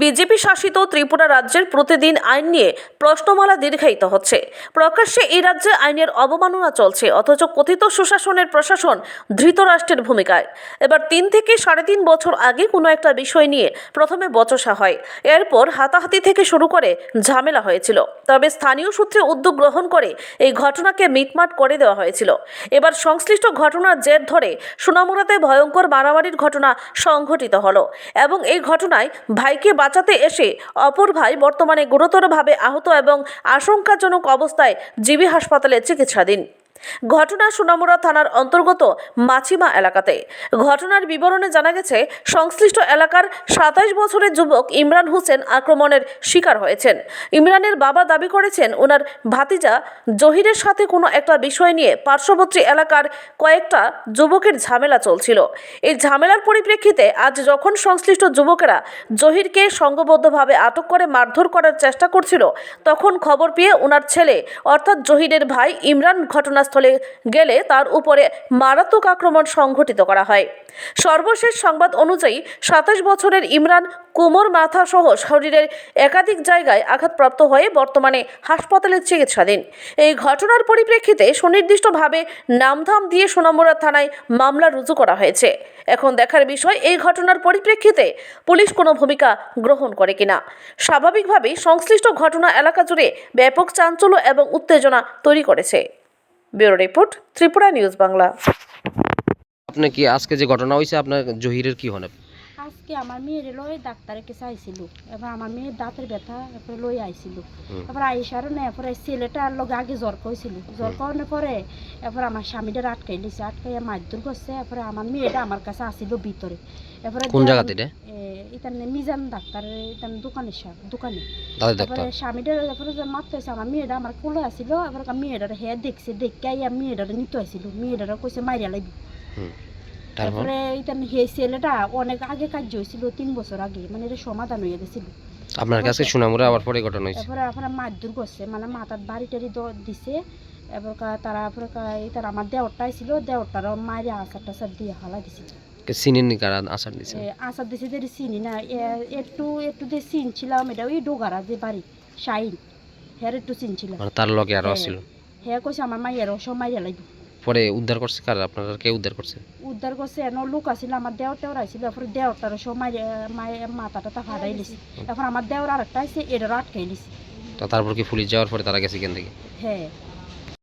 BJP শাসিত ত্রিপুরা রাজ্যের প্রতিদিন আইন নিয়ে প্রশ্নমালা দীর্ঘায়িত হচ্ছে। প্রকাশ্যে এই রাজ্যে আইনের অবমাননা চলছে, অথচ কথিত সুশাসনের প্রশাসন ধৃতরাষ্ট্রের ভূমিকায়। এবার তিন থেকে সাড়ে তিন বছর আগে কোনো একটা বিষয় নিয়ে প্রথমে বচসা হয়। এরপর হাতাহাতি থেকে শুরু করে ঝামেলা হয়েছিল। তবে স্থানীয় সূত্রে উদ্যোগ গ্রহণ করে এই ঘটনাকে মিটমাট করে দেওয়া হয়েছিল। এবার সংশ্লিষ্ট ঘটনার জের ধরে সোনামুড়াতে ভয়ঙ্কর মারামারির ঘটনা সংঘটিত হলো এবং এই ঘটনায় ভাইকে বাঁচাতে এসে অপর ভাই বর্তমানে গুরুতরভাবে আহত এবং আশঙ্কাজনক অবস্থায় জিবি হাসপাতালে চিকিৎসাধীন। ঘটনা সোনামুড়া থানার অন্তর্গত মাছিমা এলাকাতে। ঘটনার বিবরণে জানা গেছে, সংশ্লিষ্ট এলাকার সাতাইশ বছরের যুবক ইমরান হোসেন আক্রমণের শিকার হয়েছেন। ইমরানের বাবা দাবি করেছেন, ওনার ভাতিজা জহিরের সাথে কোনো একটা বিষয় নিয়ে পার্শ্ববর্তী এলাকার কয়েকটা যুবকের ঝামেলা চলছিল। এই ঝামেলার পরিপ্রেক্ষিতে আজ যখন সংশ্লিষ্ট যুবকেরা জহিরকে সংঘবদ্ধভাবে আটক করে মারধর করার চেষ্টা করছিল, তখন খবর পেয়ে ওনার ছেলে, অর্থাৎ জহিরের ভাই ইমরান ঘটনাস্থলে গেলে তার উপরে মারাত্মক আক্রমণ সংঘটিত করা হয়। সর্বশেষ সংবাদ অনুযায়ী সাতাশ বছরের ইমরান কোমর মাথা সহ শরীরের একাধিক জায়গায় আঘাতপ্রাপ্ত হয়ে বর্তমানে হাসপাতালে চিকিৎসাধীন। এই ঘটনার পরিপ্রেক্ষিতে সুনির্দিষ্টভাবে নামধাম দিয়ে সোনামুড়া থানায় মামলা রুজু করা হয়েছে। এখন দেখার বিষয়, এই ঘটনার পরিপ্রেক্ষিতে পুলিশ কোনো ভূমিকা গ্রহণ করে কিনা। স্বাভাবিকভাবেই সংশ্লিষ্ট ঘটনা এলাকা জুড়ে ব্যাপক চাঞ্চল্য এবং উত্তেজনা তৈরি করেছে। Bureau report Tripura news Bangla. আপনি কি আজকে যে ঘটনা হয়েছে আপনার জহিরের কি হন? আজকে আমার মেয়ের লই ডাক্তারের কাছে আইছিল। এবার আমার মেয়ের দাঁতের ব্যথা এরপরে লই আইছিল। এবার আইসারও না এরপরে ছেলেটার লগে আগে জ্বর কইছিল। জ্বর করানোর পরে এরপর আমার স্বামীটা আটকাই দিছে আটকাইয়া মারধর করছে। এরপরে আমার মেয়েটা আমার কাছে আসিল ভিতরে। এরপরে কোন জায়গাতে এটা? এ, ইতানে মিজান ডাক্তারের ইতান দোকানের সাথে দোকানে। তারপরে ডাক্তার? স্বামীটা তারপরে মারতে হয়েছে আমার মেয়েটা আমার কোলে আসিল এবার মেয়েটার হে দেখছে দেখে আইয়া মেয়েটার নিতে আসিল মেয়েটার কইছে মারিয়া লাগবে তারপরে? হে ছেলেটা অনেক আগে কাজ হয়েছিল তিন বছর আগে মানে এটা সমাধান হয়ে গেছিল। আপনার কাছে সুনামুরা আবার পরে ঘটনা হয়েছে? তারপরে আপনার মারধর করছে মানে মাথার বাড়ি টাড়ি দিছে। এবার কা- তারা তারপরে কা- তার আমার দেওরটাই ছিল দেওরটারও মায়ের আচার টাচার দিয়ে হালা দিছে চিনেন নি কারা আসার দিছে? আচার দিছে যে চিনি না এ- একটু একটু যে চিনছিলাম এটা ওই ডোগারা যে বাড়ি শাইন হ্যাঁ একটু চিনছিলাম মানে তার লগে আরও। ছিল হ্যাঁ কইছে আমার মাইয়ারও সব মাইয়া লাগবে পরে উদ্ধার করছে কার? আপনার কে উদ্ধার করছে? উদ্ধার করছে এন লোক আসছিল আমার দেওর টেওর আসছিল এরপরে দেওরটারও সব মায়ের মাথা টাথা ফাটাই লিছে এখন আমার দেওর আরেকটা আছে এটারও আটকাই লিছে তো তারপর কি পুলিশ যাওয়ার পরে তারা গেছে এখান থেকে? হ্যাঁ।